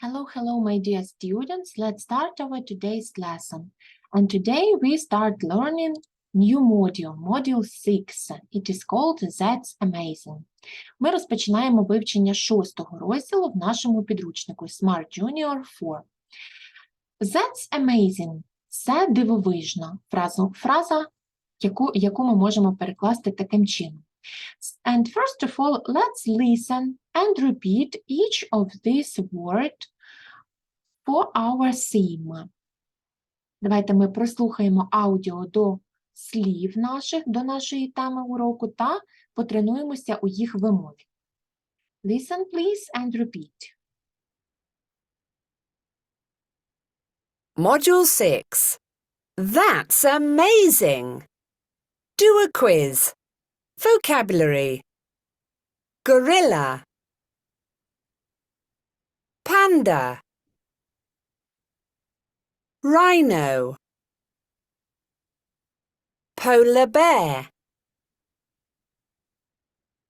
Hello, hello, my dear students. Let's start our today's lesson. And today we start learning new module, module 6. It is called That's Amazing. Ми розпочинаємо вивчення шостого розділу в нашому підручнику Smart Junior 4. That's amazing. Це дивовижно. Фразу, фраза, яку, яку ми можемо перекласти таким чином. And first of all, let's listen and repeat each of these words for our theme. Давайте ми прослухаємо аудіо до слів наших, до нашої теми уроку та потренуємося у їх вимові. Listen, please, and repeat. Module 6. That's amazing. Do a quiz. Vocabulary. Gorilla. Panda. Rhino. Polar bear.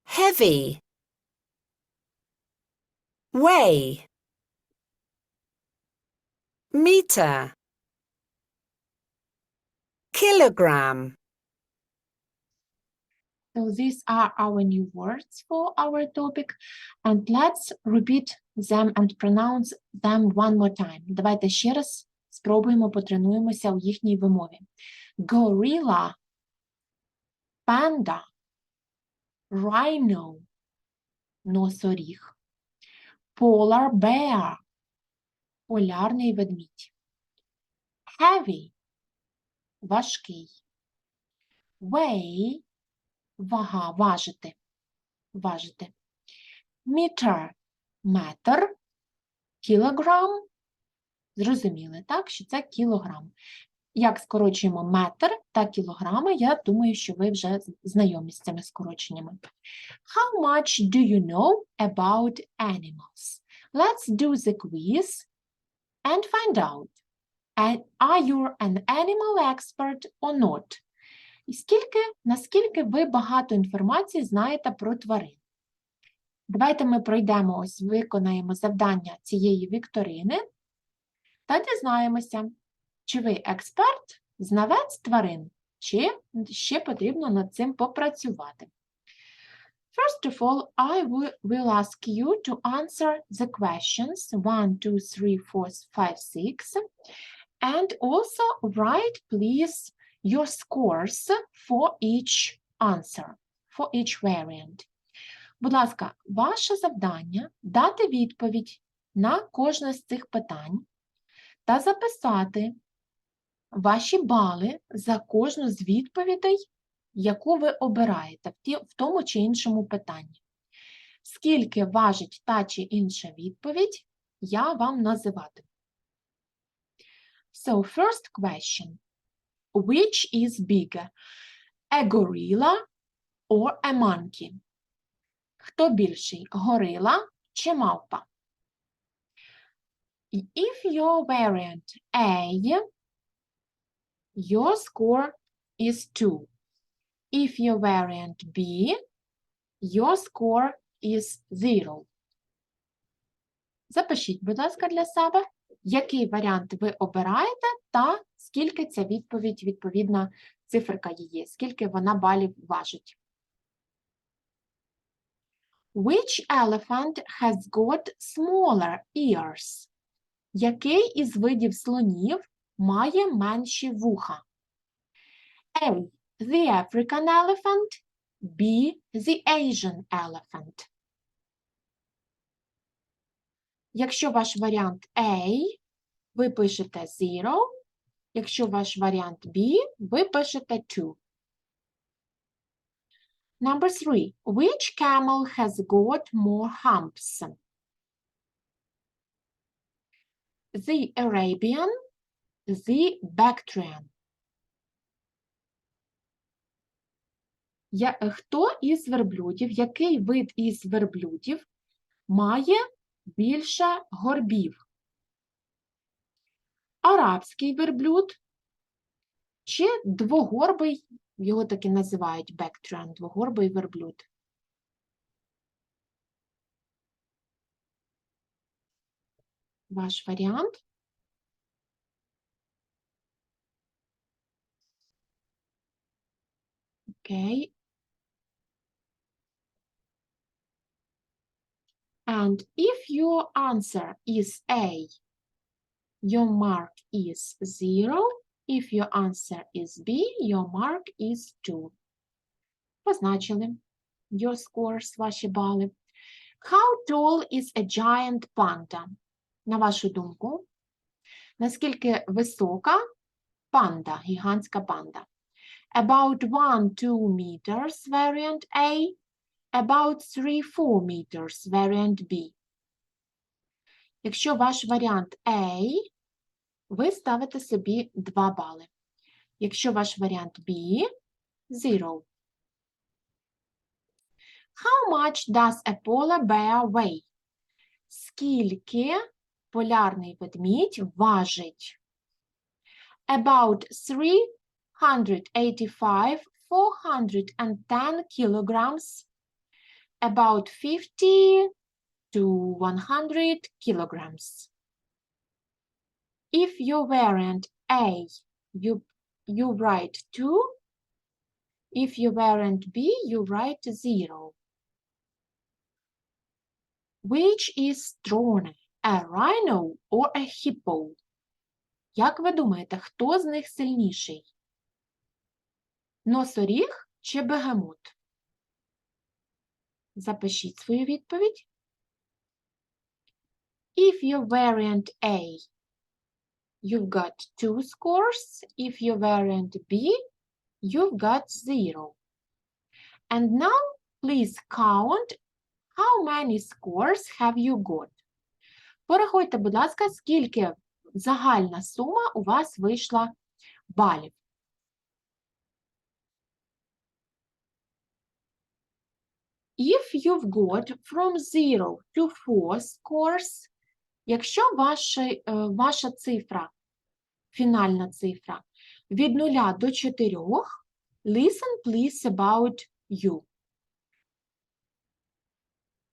Heavy. Weigh. Meter. Kilogram. So these are our new words for our topic, and let's repeat them and pronounce them one more time. Давайте ще раз спробуємо потренуємося у їхній вимові. Gorilla, panda, rhino, носоріг, polar bear, полярний ведмідь, heavy, важкий, weigh, вага, важити, важити. Meter – метр, кілограм, зрозуміли, так, що це кілограм. Як скорочуємо метр та кілограми, я думаю, що ви вже знайомі з цими скороченнями. How much do you know about animals? Let's do the quiz and find out. Are you an animal expert or not? І скільки, наскільки ви багато інформації знаєте про тварин? Давайте ми пройдемо ось, виконаємо завдання цієї вікторини та дізнаємося, чи ви експерт, знавець тварин, чи ще потрібно над цим попрацювати. First of all, I will ask you to answer the questions 1, 2, 3, 4, 5, 6, and also write, please, your scores for each answer, for each variant. Будь ласка, ваше завдання дати відповідь на кожне з цих питань та записати ваші бали за кожну з відповідей, яку ви обираєте в, тому чи іншому питанні. Скільки важить та чи інша відповідь, я вам називатиму. So, first question. Which is bigger, a gorilla or a monkey? Хто більший, горила чи мавпа? If your variant A, your score is 2. If your variant B, your score is 0. Запишіть, будь ласка, для себе, який варіант ви обираєте та скільки ця відповідь, відповідна циферка її, скільки вона балів важить. Which elephant has got smaller ears? Який із видів слонів має менші вуха? A. The African elephant. B. The Asian elephant. Якщо ваш варіант A, ви пишете 0. Якщо ваш варіант B, ви пишете 2. Number 3. Which camel has got more humps? The Arabian, the Bactrian. Я, е, хто із верблюдів, який вид із верблюдів має більше горбів? Арабський верблюд чи двогорбий, його таки називають Bactrian, двогорбий верблюд. Ваш варіант. Окей. And if your answer is A, your mark is 0. If your answer is B, your mark is 2. Позначили your scores, ваші бали. How tall is a giant panda? На вашу думку, наскільки висока панда, гігантська панда? About 1-2 meters, variant A. About 3-4 meters, variant B. Якщо ваш варіант A, ви ставите собі 2 бали. Якщо ваш варіант B – 0. How much does a polar bear weigh? Скільки полярний ведмідь важить? About 385, 410 kilograms. About 50 to 100 kilograms. If your variant A, you, you write 2. If your variant B, you write 0. Which is stronger, a rhino or a hippo? Як ви думаєте, хто з них сильніший? Носоріг чи бегемот? Запишіть свою відповідь. If your variant A, you've got two scores. If your variant B, you've got zero. And now please count how many scores have you got. Порахуйте, будь ласка, скільки загальна сума у вас вийшла балів. If you've got from 0 to 4 scores, якщо ваша, е, ваша цифра, фінальна цифра, від 0 до 4, listen please about you.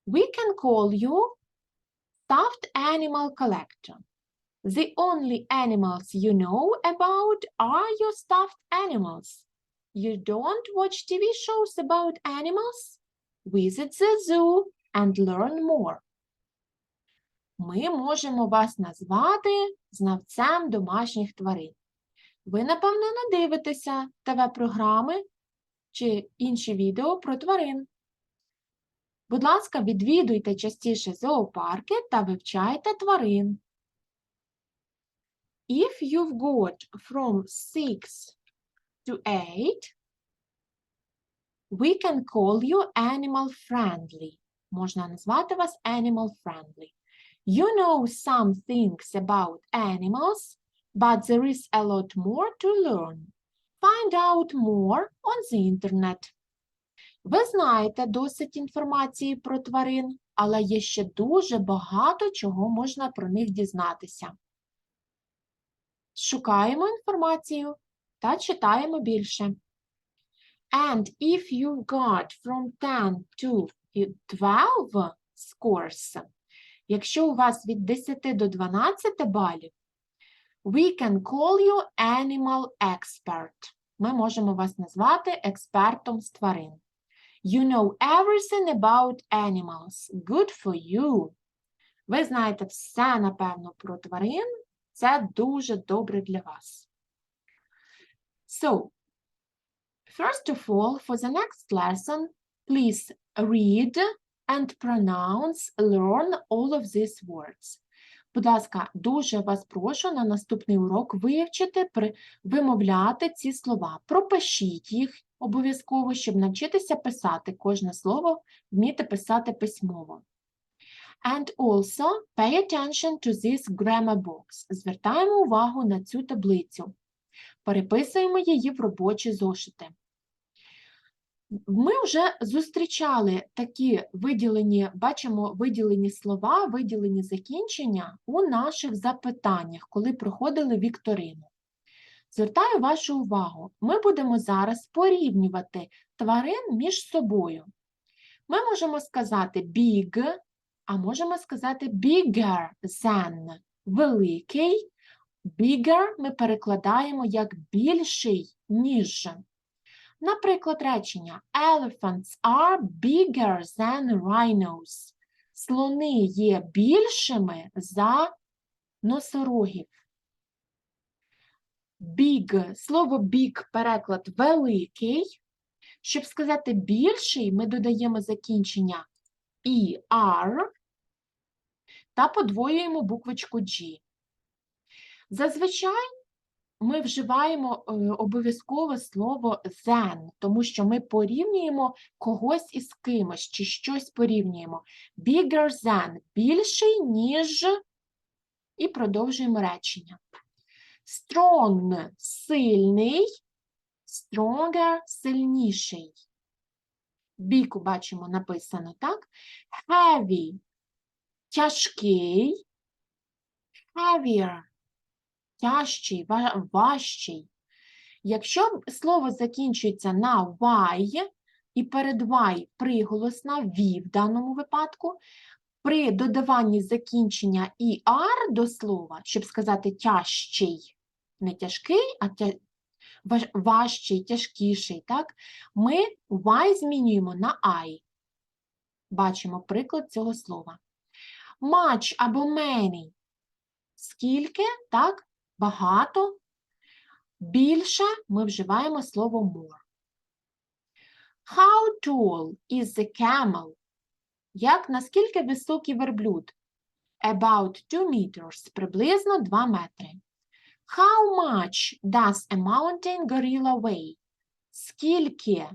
We can call you stuffed animal collector. The only animals you know about are your stuffed animals. You don't watch TV shows about animals? Visit the zoo and learn more. Ми можемо вас назвати знавцем домашніх тварин. Ви, напевно, не дивитеся ТВ-програми чи інші відео про тварин. Будь ласка, відвідуйте частіше зоопарки та вивчайте тварин. If you've got from 6 to 8, we can call you animal friendly. Можна назвати вас animal friendly. You know some things about animals, but there is a lot more to learn. Find out more on the internet. Ви знаєте досить інформації про тварин, але є ще дуже багато чого можна про них дізнатися. Шукаємо інформацію та читаємо більше. And if you've got from 10 to 12 scores, якщо у вас від 10 до 12 балів, we can call you animal expert. Ми можемо вас назвати експертом з тварин. You know everything about animals. Good for you. Ви знаєте все, напевно, про тварин. Це дуже добре для вас. So, First of all, for the next lesson, please read and pronounce, learn all of these words. Будь ласка, дуже вас прошу на наступний урок вивчити, вимовляти ці слова. Пропишіть їх обов'язково, щоб навчитися писати кожне слово, вміти писати письмово. And also pay attention to this grammar box. Звертаємо увагу на цю таблицю. Переписуємо її в робочі зошити. Ми вже зустрічали такі виділені, бачимо виділені слова, виділені закінчення у наших запитаннях, коли проходили вікторину. Звертаю вашу увагу, ми будемо зараз порівнювати тварин між собою. Ми можемо сказати big, А можемо сказати bigger than великий. Bigger ми перекладаємо як більший, ніж. Наприклад, речення Elephants are bigger than rhinos. Слони є більшими за носорогів. Big, слово big переклад великий. Щоб сказати більший, ми додаємо закінчення ER та подвоюємо буквочку G. Зазвичай ми вживаємо е, обов'язково слово than, тому що ми порівнюємо когось із кимось чи щось порівнюємо. Bigger than – більший, ніж, і продовжуємо речення. Strong – сильний, stronger – сильніший. Біку бачимо написано, так? Heavy – тяжкий, heavier – тяжчий, важчий. Якщо слово закінчується на y, і перед y приголосна «ві» в даному випадку, при додаванні закінчення «іар» до слова, щоб сказати тяжчий, не тяжкий, а тя... важчий, тяжкіший, так? ми y змінюємо на I. Бачимо приклад цього слова. Much або many. Скільки, так? Багато. Більше ми вживаємо слово more. How tall is the camel? Як наскільки високий верблюд? About 2 meters, приблизно 2 метри. How much does a mountain gorilla weigh? Скільки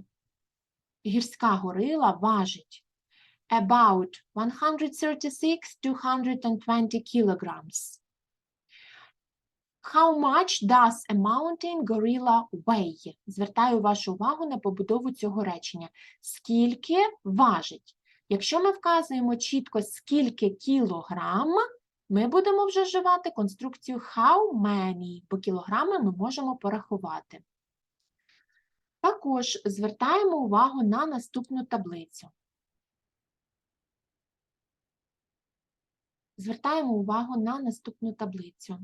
гірська горила важить? About 136-220 kilograms. How much does a mountain gorilla weigh? Звертаю вашу увагу на побудову цього речення. Скільки важить? Якщо ми вказуємо чітко, скільки кілограм, ми будемо вже вживати конструкцію how many, бо кілограми ми можемо порахувати. Також звертаємо увагу на наступну таблицю. Звертаємо увагу на наступну таблицю.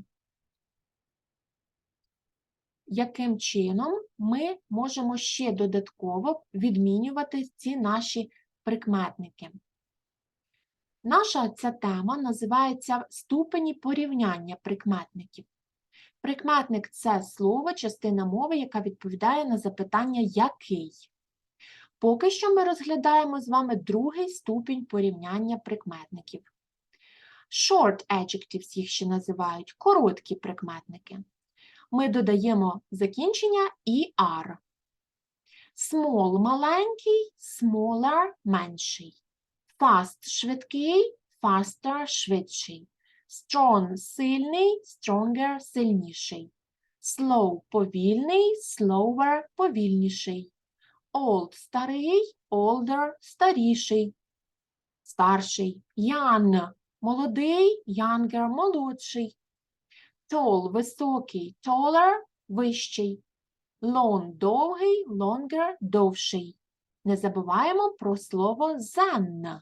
Яким чином ми можемо ще додатково відмінювати ці наші прикметники? Наша ця тема називається ступені порівняння прикметників. Прикметник це слово, частина мови, яка відповідає на запитання який. Поки що ми розглядаємо з вами другий ступінь порівняння прикметників. Short adjectives їх ще називають короткі прикметники. Ми додаємо закінчення «er». Small – маленький, smaller – менший. Fast – швидкий, faster – швидший. Strong – сильний, stronger – сильніший. Slow – повільний, slower – повільніший. Old – старий, older – старіший. Старший. Young – молодий, younger – молодший. Tall – високий, taller – вищий. Long – довгий, longer – довший. Не забуваємо про слово than.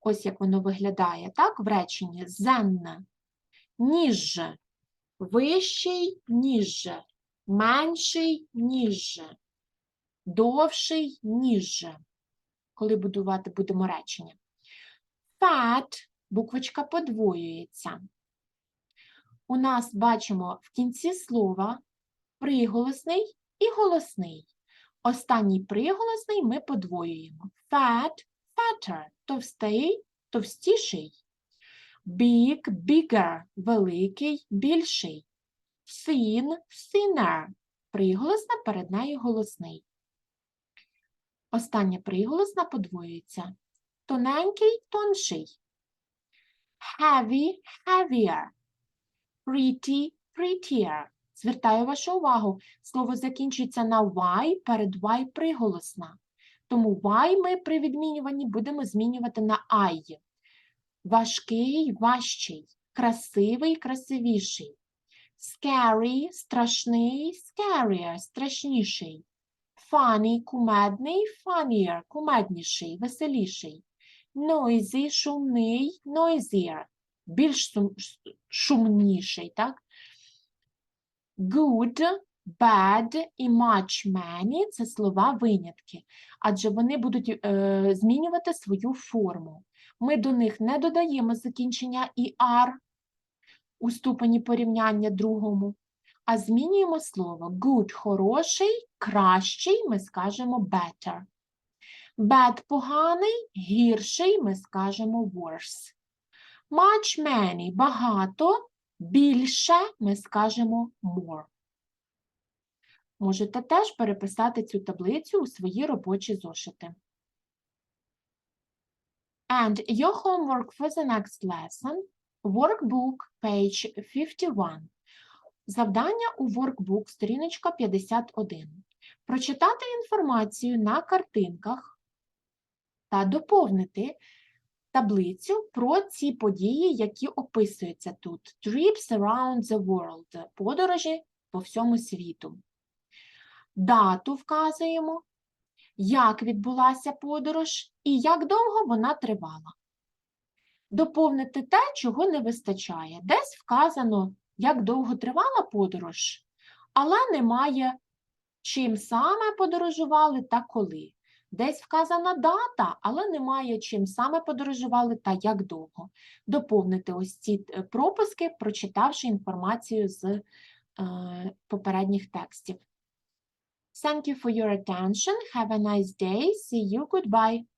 Ось як воно виглядає, так, в реченні than. Ніж. Вищий, ніж. Менший, ніж. Довший, ніж. Коли будувати будемо речення. Fat, буквочка подвоюється. У нас бачимо в кінці слова приголосний і голосний. Останній приголосний ми подвоюємо. Fat, fatter, товстий, товстіший. Big, bigger, великий, більший. Thin, thinner, приголосна перед нею голосний. Остання приголосна подвоюється. Тоненький, тонший. Heavy, heavier. Pretty, prettier. Звертаю вашу увагу, слово закінчується на y, перед y приголосна. Тому y ми при відмінюванні будемо змінювати на I. Важкий, важчий, красивий, красивіший. Scary, страшний, scarier, страшніший. Funny, кумедний, funnier, кумедніший, веселіший. Noisy, шумний, noisier. Більш шумніший, так? Good, bad і much, many – це слова винятки, адже вони будуть е, змінювати свою форму. Ми до них не додаємо закінчення «er» у ступені порівняння другому, а змінюємо слово good – хороший, кращий, ми скажемо better. Bad – поганий, гірший, ми скажемо worse. Much, many – багато, більше, ми скажемо more. Можете теж переписати цю таблицю у свої робочі зошити. And your homework for the next lesson – workbook, page 51. Завдання у workbook, сторіночка 51. Прочитати інформацію на картинках та доповнити таблицю про ці події, які описуються тут. Trips around the world – подорожі по всьому світу. Дату вказуємо, як відбулася подорож і як довго вона тривала. Доповнити те, чого не вистачає. Десь вказано, як довго тривала подорож, але немає, чим саме подорожували та коли. Десь вказана дата, але немає, чим саме подорожували та як довго. Доповнити ось ці е, пропуски, прочитавши інформацію з е, попередніх текстів. Thank you for your attention. Have a nice day. See you. Goodbye.